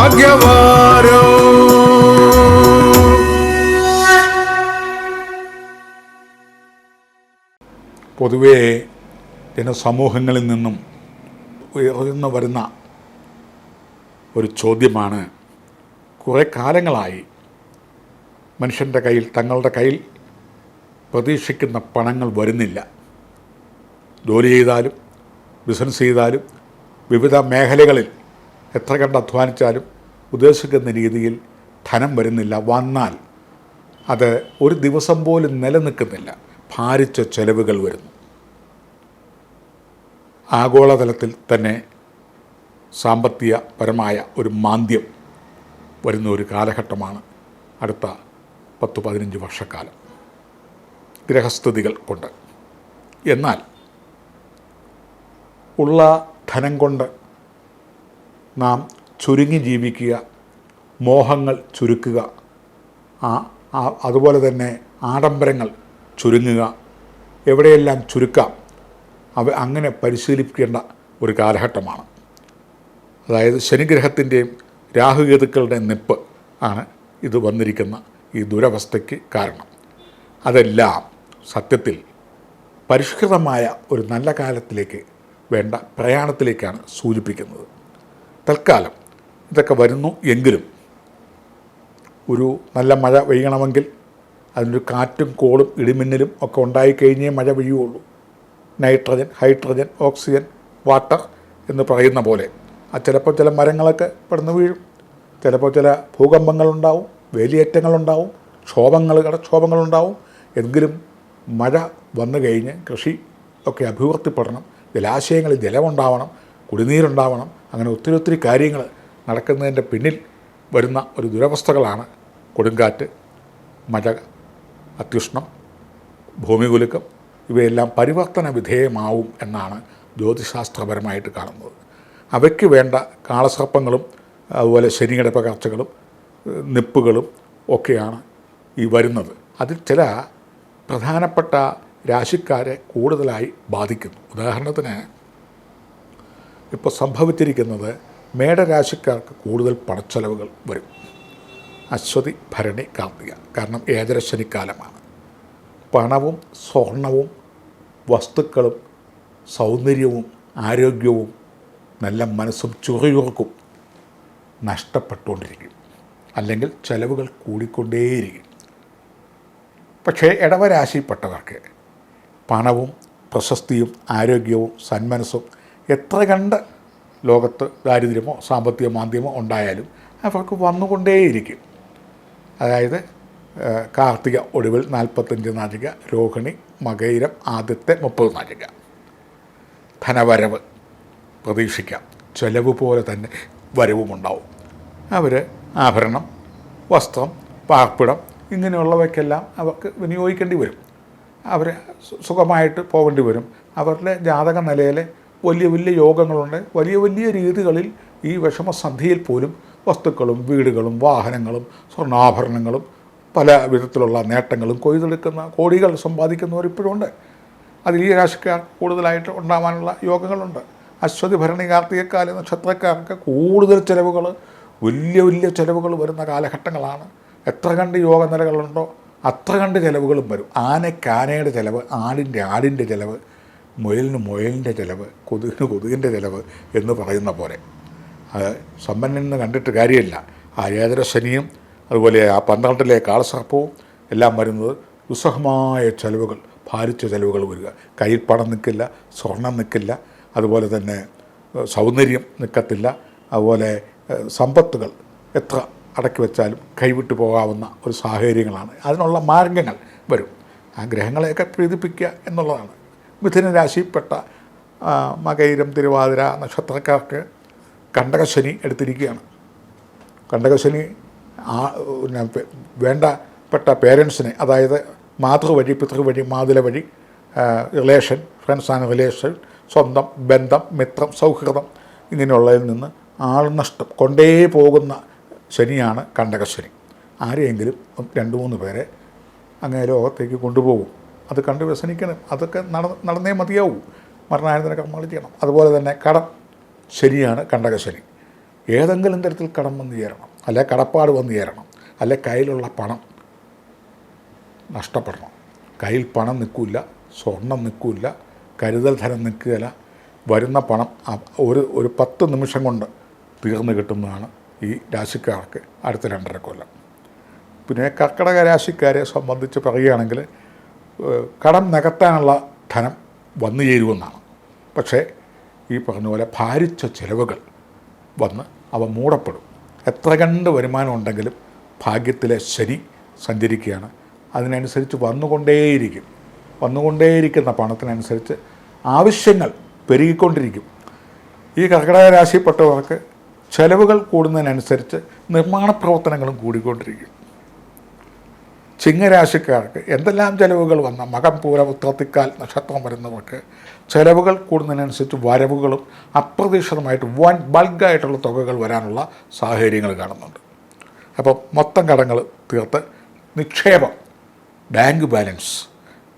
ഭാഗ്യവാരോ പൊതുവേ ജനസമൂഹങ്ങളിൽ നിന്നും ഉയർന്നു വരുന്ന ഒരു ചോദ്യമാണ്. കുറേ കാലങ്ങളായി മനുഷ്യന്റെ കയ്യിൽ തങ്ങളുടെ കയ്യിൽ പ്രതീക്ഷിക്കുന്ന പണങ്ങൾ വരുന്നില്ല. ജോലി ചെയ്താലും ബിസിനസ് ചെയ്താലും വിവിധ മേഖലകളിൽ എത്ര കണ്ട് അധ്വാനിച്ചാലും ഉദ്ദേശിക്കുന്ന രീതിയിൽ ധനം വരുന്നില്ല വന്നാൽ അത് ഒരു ദിവസം പോലും നിലനിൽക്കുന്നില്ല. ഭാരിച്ച ചെലവുകൾ വരുന്നു. ആഗോളതലത്തിൽ തന്നെ സാമ്പത്തികപരമായ ഒരു മാന്ദ്യം വരുന്ന ഒരു കാലഘട്ടമാണ് അടുത്ത പത്ത് പതിനഞ്ച് വർഷക്കാലം. ഗ്രഹസ്ഥിതികൾ കൊണ്ട്. എന്നാൽ ഉള്ള ധനം കൊണ്ട് നാം ചുരുങ്ങി ജീവിക്കുക മോഹങ്ങൾ ചുരുക്കുക അതുപോലെ തന്നെ ആഡംബരങ്ങൾ ചുരുങ്ങുക എവിടെയെല്ലാം ചുരുക്കാം അവ അങ്ങനെ പരിശീലിപ്പിക്കേണ്ട ഒരു കാലഘട്ടമാണ്. അതായത് ശനിഗ്രഹത്തിന്റെയും രാഹുകേതുക്കളുടെയും നിപ്പ് ആണ് ഇത് വന്നിരിക്കുന്ന ഈ ദുരവസ്ഥയ്ക്ക് കാരണം. അതെല്ലാം സത്യത്തിൽ പരിഷ്കൃതമായ ഒരു നല്ല കാലത്തിലേക്ക് വേണ്ട പ്രയാണത്തിലേക്കാണ് സൂചിപ്പിക്കുന്നത്. തൽക്കാലം. ഇതൊക്കെ വരുന്നു എങ്കിലും ഒരു നല്ല മഴ പെയ്യണമെങ്കിൽ അതിനൊരു കാറ്റും കോളും ഇടിമിന്നലും ഒക്കെ ഉണ്ടായിക്കഴിഞ്ഞേ മഴ പെയ്യുകയുള്ളൂ. നൈട്രജൻ ഹൈഡ്രജൻ ഓക്സിജൻ വാട്ടർ എന്ന് പറയുന്ന പോലെ. ആ ചിലപ്പോൾ ചില മരങ്ങളൊക്കെ പെടുന്ന് വീഴും. ചിലപ്പോൾ ചില ഭൂകമ്പങ്ങളുണ്ടാവും വേലിയേറ്റങ്ങളുണ്ടാവും ക്ഷോഭങ്ങൾ കടക്ഷോഭങ്ങളുണ്ടാവും. എങ്കിലും മഴ വന്നു കഴിഞ്ഞ് കൃഷി ഒക്കെ അഭിവൃദ്ധിപ്പെടണം. ജലാശയങ്ങളിൽ ജലമുണ്ടാവണം കുടിനീരുണ്ടാവണം. അങ്ങനെ ഒത്തിരി ഒത്തിരി കാര്യങ്ങൾ നടക്കുന്നതിന്റെ പിന്നിൽ വരുന്ന ഒരു ദുരവസ്ഥകളാണ് കൊടുങ്കാറ്റ് മഴ അത്യുഷ്ണം ഭൂമികുലുക്കം. ഇവയെല്ലാം പരിവർത്തന വിധേയമാവും എന്നാണ് ജ്യോതിശാസ്ത്രപരമായിട്ട് കാണുന്നത്. അവയ്ക്ക് വേണ്ട കാളസർപ്പങ്ങളും അതുപോലെ ശനിയുടെ പകർച്ചകളും നിപ്പുകളും ഒക്കെയാണ് ഈ വരുന്നത്. അതിൽ ചില പ്രധാനപ്പെട്ട രാശിക്കാരെ കൂടുതലായി ബാധിക്കുന്നു. ഉദാഹരണത്തിന് ഇപ്പോൾ സംഭവിച്ചിരിക്കുന്നത് മേടരാശിക്കാർക്ക് കൂടുതൽ പണച്ചെലവുകൾ വരും. അശ്വതി ഭരണി കാർത്തിക. കാരണം ഏതരശനിക്കാലമാണ് പണവും സ്വർണവും വസ്തുക്കളും സൗന്ദര്യവും ആരോഗ്യവും നല്ല മനസ്സും ചുറിയുറക്കും. നഷ്ടപ്പെട്ടുകൊണ്ടിരിക്കും. അല്ലെങ്കിൽ ചെലവുകൾ കൂടിക്കൊണ്ടേയിരിക്കും. പക്ഷേ ഇടവരാശിപ്പെട്ടവർക്ക് പണവും പ്രശസ്തിയും ആരോഗ്യവും സന്മനസ്സും എത്ര കണ്ട് ലോകത്ത് ദാരിദ്ര്യമോ സാമ്പത്തിക മാന്ദ്യമോ ഉണ്ടായാലും അവർക്ക് വന്നുകൊണ്ടേയിരിക്കും. അതായത് കാർത്തിക ഒടുവിൽ നാൽപ്പത്തഞ്ച് നാഴിക രോഹിണി മകയിരം ആദ്യത്തെ മുപ്പത് നാഴിക. ധനവരവ് പ്രതീക്ഷിക്കാം. ചെലവ് പോലെ തന്നെ വരവുമുണ്ടാവും. അവർ ആഭരണം വസ്ത്രം പാർപ്പിടം ഇങ്ങനെയുള്ളവയ്ക്കെല്ലാം അവർക്ക് വിനിയോഗിക്കേണ്ടി വരും. അവർ സുഖമായിട്ട് പോകേണ്ടി വരും. അവരുടെ ജാതക നിലയിൽ വലിയ വലിയ യോഗങ്ങളുണ്ട്. വലിയ വലിയ രീതികളിൽ ഈ വിഷമസന്ധിയിൽ പോലും വസ്തുക്കളും വീടുകളും വാഹനങ്ങളും സ്വർണാഭരണങ്ങളും പല വിധത്തിലുള്ള നേട്ടങ്ങളും കൊയ്തെടുക്കുന്ന കോടികൾ സമ്പാദിക്കുന്നവർ ഇപ്പോഴുണ്ട് അതിൽ ഈ രാശിക്കാർ കൂടുതലായിട്ട് ഉണ്ടാവാനുള്ള യോഗങ്ങളുണ്ട്. അശ്വതി ഭരണി കാർത്തികക്കാല നക്ഷത്രക്കാർക്ക് കൂടുതൽ ചിലവുകൾ വലിയ വലിയ ചിലവുകൾ വരുന്ന കാലഘട്ടങ്ങളാണ്. എത്ര കണ്ട് യോഗ നിലകളുണ്ടോ അത്ര കണ്ട് ചിലവുകളും വരും. ആനയ്ക്ക് ആനയുടെ ചിലവ് ആടിന്റെ ആടിന്റെ ചിലവ് മുയലിന് മുയലിന്റെ ചിലവ് കൊതുകിന് കൊതുകിന്റെ ചിലവ് എന്ന് പറയുന്ന പോലെ. അത് സമ്പന്നെന്ന് കണ്ടിട്ട് കാര്യമില്ല. ആ ഏതര ശനിയും അതുപോലെ ആ പന്ത്രണ്ടിലെ കാളസർപ്പവും എല്ലാം വരുന്നത് ദുസ്സഹമായ ചെലവുകൾ ഭാരിച്ച ചെലവുകൾ വരിക. കയ്യിൽ പണം നിൽക്കില്ല സ്വർണം നിൽക്കില്ല അതുപോലെ തന്നെ സൗന്ദര്യം നിൽക്കത്തില്ല അതുപോലെ സമ്പത്തുകൾ എത്ര അടക്കി വെച്ചാലും കൈവിട്ടു പോകാവുന്ന ഒരു സാഹചര്യങ്ങളാണ്. അതിനുള്ള മാർഗങ്ങൾ വരും. ആ ഗ്രഹങ്ങളെയൊക്കെ പ്രീതിപ്പിക്കുക എന്നുള്ളതാണ്. മിഥുന രാശിയിൽപ്പെട്ട മകൈരം തിരുവാതിര നക്ഷത്രക്കാർക്ക് കണ്ടകശനി എടുത്തിരിക്കുകയാണ്. കണ്ടകശനി ആ വേണ്ടപ്പെട്ട പേരൻസിനെ അതായത് മാതൃ വഴി പിതൃ വഴി മാതുല വഴി റിലേഷൻ ഫ്രണ്ട്സ് ആൻഡ് റിലേഷൻ സ്വന്തം ബന്ധം മിത്രം സൗഹൃദം ഇങ്ങനെയുള്ളതിൽ നിന്ന് ആൾനഷ്ടം കൊണ്ടേ പോകുന്ന ശനിയാണ് കണ്ടകശനി ആരെയെങ്കിലും രണ്ട് മൂന്ന് പേരെ അങ്ങനെ ലോകത്തേക്ക് കൊണ്ടുപോകും. അത് കണ്ട് വ്യസനിക്കണം. അതൊക്കെ നട നടന്നേ മതിയാവൂ. മരണാനന്തര കർമ്മങ്ങൾ ചെയ്യണം. അതുപോലെ തന്നെ കടം. ശരിയാണ് കണ്ടകശനി. ഏതെങ്കിലും തരത്തിൽ കടം വന്നു ചേരണം. അല്ലെ കടപ്പാട് വന്നു ചേരണം. അല്ലെ കയ്യിലുള്ള പണം നഷ്ടപ്പെടണം. കയ്യിൽ പണം നിൽക്കില്ല. സ്വർണം നിൽക്കില്ല. കരുതൽ ധനം നിൽക്കുകയില്ല. വരുന്ന പണം ഒരു ഒരു പത്ത് നിമിഷം കൊണ്ട് തീർന്നു കിട്ടുന്നതാണ് ഈ രാശിക്കാർക്ക് അടുത്ത രണ്ടര കൊല്ലം. പിന്നെ കർക്കടക രാശിക്കാരെ സംബന്ധിച്ച് പറയുകയാണെങ്കിൽ കടം നികത്താനുള്ള ധനം വന്നു ചേരുമെന്നാണ്. പക്ഷേ ഈ പറഞ്ഞ പോലെ ഭാരിച്ച ചിലവുകൾ വന്ന് അവ മൂടപ്പെടും. എത്ര കണ്ട് വരുമാനം ഉണ്ടെങ്കിലും ഭാഗ്യത്തിലെ ശരി സഞ്ചരിക്കുകയാണ്. അതിനനുസരിച്ച് വന്നുകൊണ്ടേയിരിക്കും. വന്നുകൊണ്ടേയിരിക്കുന്ന പണത്തിനനുസരിച്ച് ആവശ്യങ്ങൾ പെരുകിക്കൊണ്ടിരിക്കും. ഈ കർക്കിടക രാശിപ്പെട്ടവർക്ക് ചെലവുകൾ കൂടുന്നതിനനുസരിച്ച് നിർമ്മാണ പ്രവർത്തനങ്ങളും കൂടിക്കൊണ്ടിരിക്കും. ചിങ്ങരാശിക്കാർക്ക് എന്തെല്ലാം ചെലവുകൾ വന്ന മകം പൂര ഉത്രത്തിക്കാൽ നക്ഷത്രം വരുന്നവർക്ക് ചെലവുകൾ കൂടുന്നതിനനുസരിച്ച് വരവുകളും അപ്രതീക്ഷിതമായിട്ട് വൻ ബൾക്കായിട്ടുള്ള തുകകൾ വരാനുള്ള സാഹചര്യങ്ങൾ കാണുന്നുണ്ട്. അപ്പം മൊത്തം കടങ്ങൾ തീർത്ത് നിക്ഷേപം ബാങ്ക് ബാലൻസ്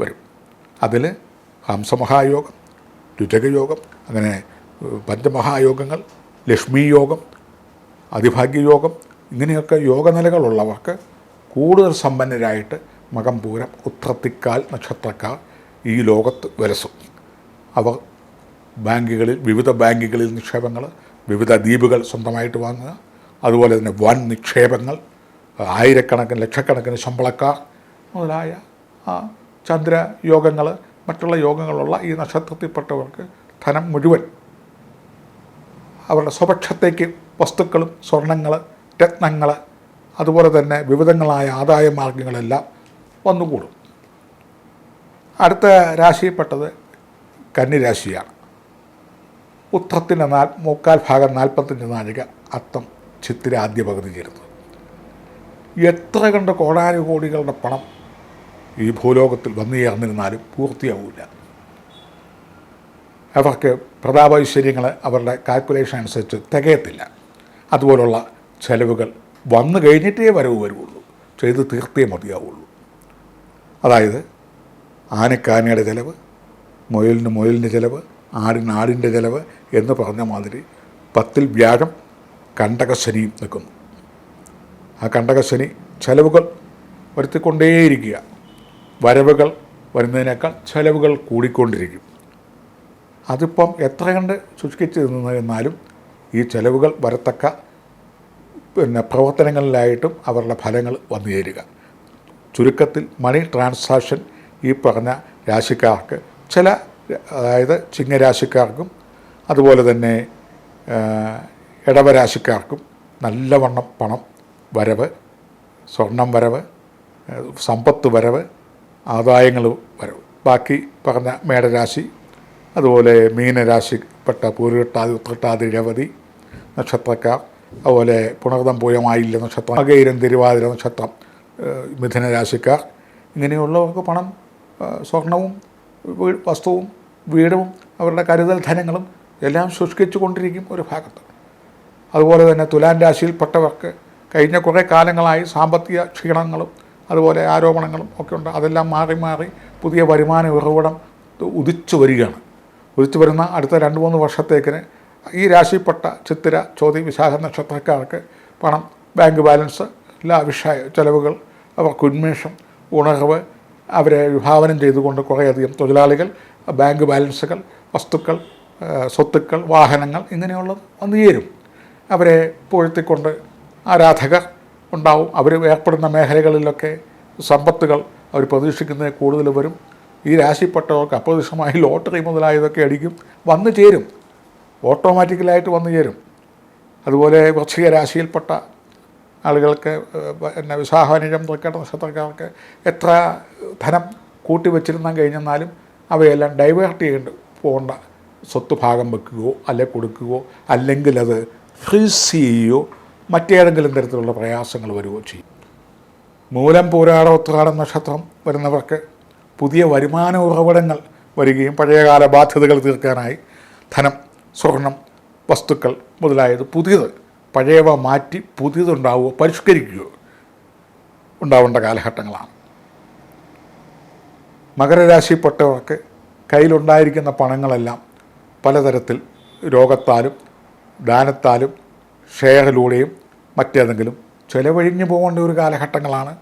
വരും. അതിൽ ഹംസമഹായോഗം രുചകയോഗം അങ്ങനെ പഞ്ചമഹായോഗങ്ങൾ ലക്ഷ്മി യോഗം അതിഭാഗ്യയോഗം ഇങ്ങനെയൊക്കെ യോഗനിലകളുള്ളവർക്ക് കൂടുതൽ സമ്പന്നരായിട്ട് മകം പൂരം ഉത്രത്തിക്കാൽ നക്ഷത്രക്കാർ ഈ ലോകത്ത് വരസും. അവർ ബാങ്കുകളിൽ വിവിധ ബാങ്കുകളിൽ നിക്ഷേപങ്ങൾ വിവിധ ദ്വീപുകൾ സ്വന്തമായിട്ട് വാങ്ങുക. അതുപോലെ തന്നെ വൻ നിക്ഷേപങ്ങൾ ആയിരക്കണക്കിന് ലക്ഷക്കണക്കിന് ശമ്പളക്കാർ മുതലായ ആ ചന്ദ്രയോഗങ്ങൾ മറ്റുള്ള യോഗങ്ങളുള്ള ഈ നക്ഷത്രത്തിൽപ്പെട്ടവർക്ക് ധനം മുഴുവൻ അവരുടെ സ്വപക്ഷത്തേക്ക് വസ്തുക്കളും സ്വർണങ്ങൾ രത്നങ്ങൾ അതുപോലെ തന്നെ വിവിധങ്ങളായ ആദായ മാർഗങ്ങളെല്ലാം വന്നുകൂടും. അടുത്ത രാശിയിൽപ്പെട്ടത് കന്നിരാശിയാണ്. ഉത്രത്തിന്റെ നാൽ മുക്കാൽ ഭാഗം നാൽപ്പത്തഞ്ച് നാഴിക അത്തം ചിത്തിര ആദ്യ പകുതി ചേരുന്നത്. എത്ര കണ്ട് കോടാനുകോടികളുടെ പണം ഈ ഭൂലോകത്തിൽ വന്നു ചേർന്നിരുന്നാലും പൂർത്തിയാവില്ല അവർക്ക് പ്രതാപൈശ്വര്യങ്ങൾ അവരുടെ കാൽക്കുലേഷൻ അനുസരിച്ച് തികയത്തില്ല. അതുപോലുള്ള ചെലവുകൾ വന്നു കഴിഞ്ഞിട്ടേ വരവ് വരുള്ളൂ ചെയ്ത് തീർത്തേ മതിയാവുള്ളൂ. അതായത് ആനക്കാനയുടെ ചിലവ് മുയലിന് മുയലിന്റെ ചിലവ് ആടിന് ആടിന്റെ ചിലവ് എന്ന് പറഞ്ഞ മാതിരി പത്തിൽ വ്യാഴം കണ്ടകശനിയും നിൽക്കുന്നു. ആ കണ്ടകശനി ചെലവുകൾ വരുത്തിക്കൊണ്ടേയിരിക്കുക. വരവുകൾ വരുന്നതിനേക്കാൾ ചെലവുകൾ കൂടിക്കൊണ്ടിരിക്കും. അതിപ്പം എത്ര കണ്ട് ശുഷ്കിച്ച് നിന്ന് എന്നാലും ഈ ചെലവുകൾ വരത്തക്ക പിന്നെ പ്രവർത്തനങ്ങളിലായിട്ടും അവരുടെ ഫലങ്ങൾ വന്നു ചേരുക. ചുരുക്കത്തിൽ മണി ട്രാൻസാക്ഷൻ ഈ പറഞ്ഞ രാശിക്കാർക്ക് ചില അതായത് ചിങ്ങരാശിക്കാർക്കും അതുപോലെ തന്നെ ഇടവരാശിക്കാർക്കും നല്ലവണ്ണം പണം വരവ് സ്വർണം വരവ് സമ്പത്ത് വരവ് ആദായങ്ങൾ വരവ്. ബാക്കി പറഞ്ഞ മേടരാശി അതുപോലെ മീനരാശിപ്പെട്ട പൂരുട്ടാതി ഉത്രട്ടാതി രവതി നക്ഷത്രക്കാർ അതുപോലെ പുണർതം പൂയമായില്ല നക്ഷത്രം അകൈരം തിരുവാതിര നക്ഷത്രം മിഥുനരാശിക്കാർ മിഥുന രാശിക്കാർ ഇങ്ങനെയുള്ളവർക്ക് പണം സ്വർണവും വസ്തുവും വീടും അവരുടെ കരുതൽ ധനങ്ങളും എല്ലാം ശുഷ്കിച്ചു കൊണ്ടിരിക്കും ഒരു ഭാഗത്ത്. അതുപോലെ തന്നെ തുലാൻ രാശിയിൽപ്പെട്ടവർക്ക് കഴിഞ്ഞ കുറേ കാലങ്ങളായി സാമ്പത്തിക ക്ഷീണങ്ങളും അതുപോലെ ആരോപണങ്ങളും ഒക്കെ ഉണ്ട്. അതെല്ലാം മാറി മാറി പുതിയ വരുമാന ഉറവിടം ഉദിച്ചു വരികയാണ്. ഉദിച്ചു വരുന്ന അടുത്ത രണ്ട് മൂന്ന് വർഷത്തേക്കിന് ഈ രാശിപ്പെട്ട ചിത്തിര ചോതി വിശാഖ നക്ഷത്രക്കാർക്ക് പണം ബാങ്ക് ബാലൻസ് ലാവിഷായ ചെലവുകൾ അവർക്ക് ഉന്മേഷം ഉണർവ് അവരെ വിഭാവനം ചെയ്തുകൊണ്ട് കുറേയധികം തൊഴിലാളികൾ ബാങ്ക് ബാലൻസുകൾ വസ്തുക്കൾ സ്വത്തുക്കൾ വാഹനങ്ങൾ ഇങ്ങനെയുള്ളത് വന്നു ചേരും. അവരെ പുഴത്തിക്കൊണ്ട് ആരാധകർ ഉണ്ടാവും. അവർ ഏർപ്പെടുന്ന മേഖലകളിലൊക്കെ സമ്പത്തുകൾ അവർ പ്രതീക്ഷിക്കുന്നത് കൂടുതൽ വരും. ഈ രാശിപ്പെട്ടവർക്ക് അപ്രതീക്ഷിതമായി ലോട്ടറി മുതലായതൊക്കെ അടിക്കും വന്നു ചേരും. ഓട്ടോമാറ്റിക്കലായിട്ട് വന്നു ചേരും. അതുപോലെ വൃശ്ചിക രാശിയിൽപ്പെട്ട ആളുകൾക്ക് എന്നെ വിവാഹനിഴം തൃക്കേട്ട നക്ഷത്രക്കാർക്ക് എത്ര ധനം കൂട്ടിവെച്ചിരുന്നാൽ കഴിഞ്ഞെന്നാലും അവയെല്ലാം ഡൈവേർട്ട് ചെയ്യേണ്ട പോകേണ്ട സ്വത്ത് ഭാഗം വെക്കുകയോ അല്ലെ കൊടുക്കുകയോ അല്ലെങ്കിൽ അത് ഫ്രീസ് ചെയ്യുകയോ മറ്റേതെങ്കിലും തരത്തിലുള്ള പ്രയാസങ്ങൾ വരികയോ ചെയ്യും. മൂലം പൂരാട ഉത്രാടം നക്ഷത്രം വരുന്നവർക്ക് പുതിയ വരുമാന ഉറവിടങ്ങൾ വരികയും പഴയകാല ബാധ്യതകൾ തീർക്കാനായി ധനം സ്വർണം വസ്തുക്കൾ മുതലായത് പുതിയത് പഴയവ മാറ്റി പുതിയതുണ്ടാവുകയോ പരിഷ്കരിക്കുകയോ ഉണ്ടാവേണ്ട കാലഘട്ടങ്ങളാണ്. മകരരാശിപ്പെട്ടവർക്ക് കയ്യിലുണ്ടായിരിക്കുന്ന പണങ്ങളെല്ലാം പലതരത്തിൽ രോഗത്താലും ദാനത്താലും ഷെയറിലൂടെയും മറ്റേതെങ്കിലും ചിലവഴിഞ്ഞു പോകേണ്ട ഒരു കാലഘട്ടങ്ങളാണ്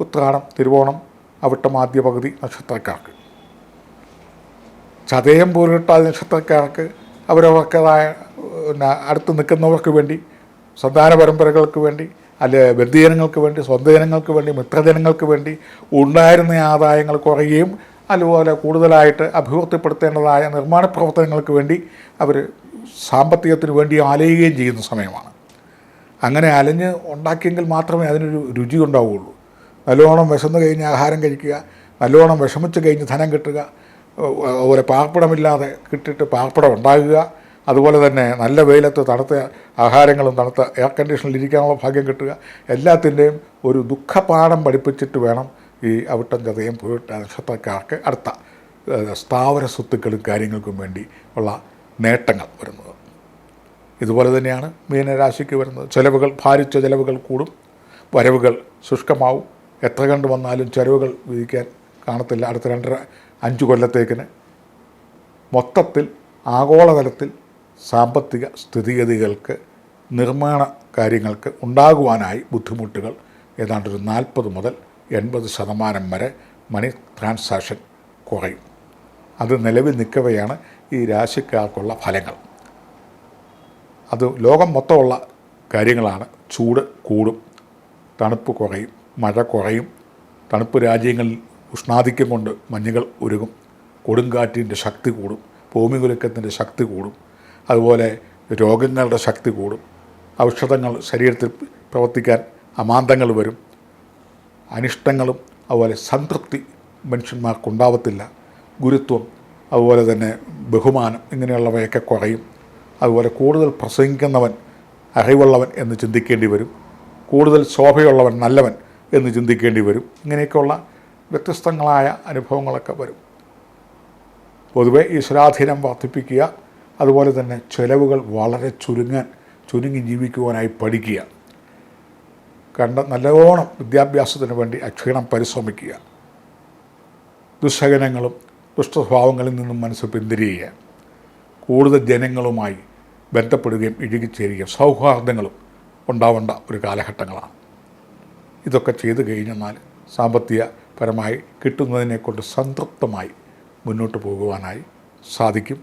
ഉത്രാടം തിരുവോണം അവിട്ടം ആദ്യ പകുതി നക്ഷത്രക്കാർക്ക്. ചതയം പോലിട്ട നക്ഷത്രക്കാർക്ക് അവരവർക്കതായ പിന്നെ അടുത്ത് നിൽക്കുന്നവർക്ക് വേണ്ടി സന്താന പരമ്പരകൾക്ക് വേണ്ടി അല്ലെ ബന്ധുജനങ്ങൾക്ക് വേണ്ടി സ്വന്തം ജനങ്ങൾക്ക് വേണ്ടി മിത്രജനങ്ങൾക്ക് വേണ്ടി ഉണ്ടായിരുന്ന ആദായങ്ങൾ കുറയുകയും അതുപോലെ കൂടുതലായിട്ട് അഭിവൃദ്ധിപ്പെടുത്തേണ്ടതായ നിർമ്മാണ പ്രവർത്തനങ്ങൾക്ക് വേണ്ടി അവർ സാമ്പത്തികത്തിന് വേണ്ടി ആലയുകയും ചെയ്യുന്ന സമയമാണ്. അങ്ങനെ അലഞ്ഞ് ഉണ്ടാക്കിയെങ്കിൽ മാത്രമേ അതിനൊരു രുചി ഉണ്ടാവുകയുള്ളൂ. നല്ലോണം വിശന്ന് കഴിഞ്ഞ് ആഹാരം കഴിക്കുക നല്ലോണം വിഷമിച്ച് കഴിഞ്ഞ് ധനം കിട്ടുക അതുപോലെ പാർപ്പിടമില്ലാതെ കിട്ടിയിട്ട് പാർപ്പിടം ഉണ്ടാകുക. അതുപോലെ തന്നെ നല്ല വെയിലത്ത് തണുത്ത ആഹാരങ്ങളും തണുത്ത എയർ കണ്ടീഷനിൽ ഇരിക്കാനുള്ള ഭാഗ്യം കിട്ടുക. എല്ലാത്തിന്റെയും ഒരു ദുഃഖപാഠം പഠിപ്പിച്ചിട്ട് വേണം ഈ അവിട്ടം ചതയും പോയിട്ട് നക്ഷത്രക്കാർക്ക് അടുത്ത സ്ഥാവര സ്വത്തുക്കളും കാര്യങ്ങൾക്കും വേണ്ടി ഉള്ള നേട്ടങ്ങൾ വരുന്നത്. ഇതുപോലെ തന്നെയാണ് മീനരാശിക്ക് വരുന്നത്. ചിലവുകൾ ഭാരിച്ച ചിലവുകൾ കൂടും. വരവുകൾ ശുഷ്കമാവും. എത്ര കണ്ട് വന്നാലും ചിലവുകൾ വിധിക്കാൻ കാണത്തില്ല. അടുത്ത രണ്ടര അഞ്ച് കൊല്ലത്തേക്കിന് മൊത്തത്തിൽ ആഗോളതലത്തിൽ സാമ്പത്തിക സ്ഥിതിഗതികൾക്ക് നിർമ്മാണ കാര്യങ്ങൾക്ക് ഉണ്ടാകുവാനായി ബുദ്ധിമുട്ടുകൾ ഏതാണ്ടൊരു നാൽപ്പത് മുതൽ എൺപത് ശതമാനം വരെ മണി ട്രാൻസാക്ഷൻ കുറയും. അത് നിലവിൽ നിൽക്കവെയാണ് ഈ രാശിക്കാർക്കുള്ള ഫലങ്ങൾ. അത് ലോകം മൊത്തമുള്ള കാര്യങ്ങളാണ്. ചൂട് കൂടും തണുപ്പ് കുറയും മഴ കുറയും തണുപ്പ് രാജ്യങ്ങളിൽ ഉഷ്ണാധിക്യം കൊണ്ട് മഞ്ഞുകൾ ഉരുകും. കൊടുങ്കാറ്റിന്റെ ശക്തി കൂടും. ഭൂമികുലുക്കത്തിന്റെ ശക്തി കൂടും. അതുപോലെ രോഗങ്ങളുടെ ശക്തി കൂടും. ഔഷധങ്ങൾ ശരീരത്തിൽ പ്രവർത്തിക്കാൻ അമാന്തങ്ങൾ വരും. അനിഷ്ടങ്ങളും അതുപോലെ സംതൃപ്തി മനുഷ്യന്മാർക്കുണ്ടാവത്തില്ല. ഗുരുത്വം അതുപോലെ തന്നെ ബഹുമാനം ഇങ്ങനെയുള്ളവയൊക്കെ കുറയും. അതുപോലെ കൂടുതൽ പ്രസംഗിക്കുന്നവൻ അറിവുള്ളവൻ എന്ന് ചിന്തിക്കേണ്ടി വരും. കൂടുതൽ ശോഭയുള്ളവൻ നല്ലവൻ എന്ന് ചിന്തിക്കേണ്ടി വരും. ഇങ്ങനെയൊക്കെയുള്ള വ്യത്യസ്തങ്ങളായ അനുഭവങ്ങളൊക്കെ വരും. പൊതുവെ ഈശ്വരാധീനം വർദ്ധിപ്പിക്കുക അതുപോലെ തന്നെ ചെലവുകൾ വളരെ ചുരുങ്ങാൻ ചുരുങ്ങി ജീവിക്കുവാനായി പഠിക്കുക. കണ്ട നല്ലോണം വിദ്യാഭ്യാസത്തിന് വേണ്ടി അക്ഷീണം പരിശ്രമിക്കുക. ദുസ്സഹനങ്ങളും ദുഷ്ടസ്വഭാവങ്ങളിൽ നിന്നും മനസ്സ് പിന്തിരിയുക. കൂടുതൽ ജനങ്ങളുമായി ബന്ധപ്പെടുകയും ഇഴുകിച്ചേരുകയും സൗഹാർദ്ദങ്ങളും ഉണ്ടാവേണ്ട ഒരു കാലഘട്ടങ്ങളാണ്. ഇതൊക്കെ ചെയ്തു കഴിഞ്ഞെന്നാൽ സാമ്പത്തികപരമായി കിട്ടുന്നതിനെ കൊണ്ട് സംതൃപ്തമായി മുന്നോട്ട് പോകുവാനായി സാധിക്കും.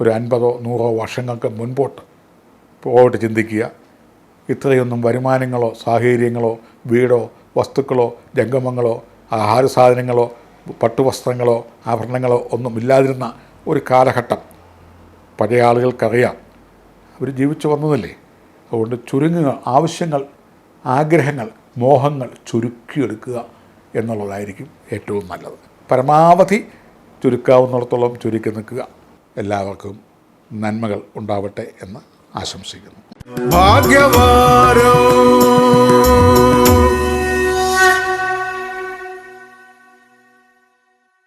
ഒരു അൻപതോ നൂറോ വർഷങ്ങൾക്ക് മുൻപോട്ട് പോയിട്ട് ചിന്തിക്കുക. ഇത്രയൊന്നും വരുമാനങ്ങളോ സാഹചര്യങ്ങളോ വീടോ വസ്തുക്കളോ ജംഗമങ്ങളോ ആഹാര സാധനങ്ങളോ പട്ടുവസ്ത്രങ്ങളോ ആഭരണങ്ങളോ ഒന്നും ഇല്ലാതിരുന്ന ഒരു കാലഘട്ടം പഴയ ആളുകൾക്കറിയാം. അവർ ജീവിച്ചു വന്നതല്ലേ? അതുകൊണ്ട് ചുരുങ്ങുക ആവശ്യങ്ങൾ ആഗ്രഹങ്ങൾ മോഹങ്ങൾ ചുരുക്കിയെടുക്കുക. എന്നുള്ളതായിരിക്കും ഏറ്റവും നല്ലത്. പരമാവധി ചുരുക്കാവുന്നിടത്തോളം ചുരുക്കി നിൽക്കുക. എല്ലാവർക്കും നന്മകൾ ഉണ്ടാവട്ടെ എന്ന് ആശംസിക്കുന്നു. ഭാഗ്യവാരോ.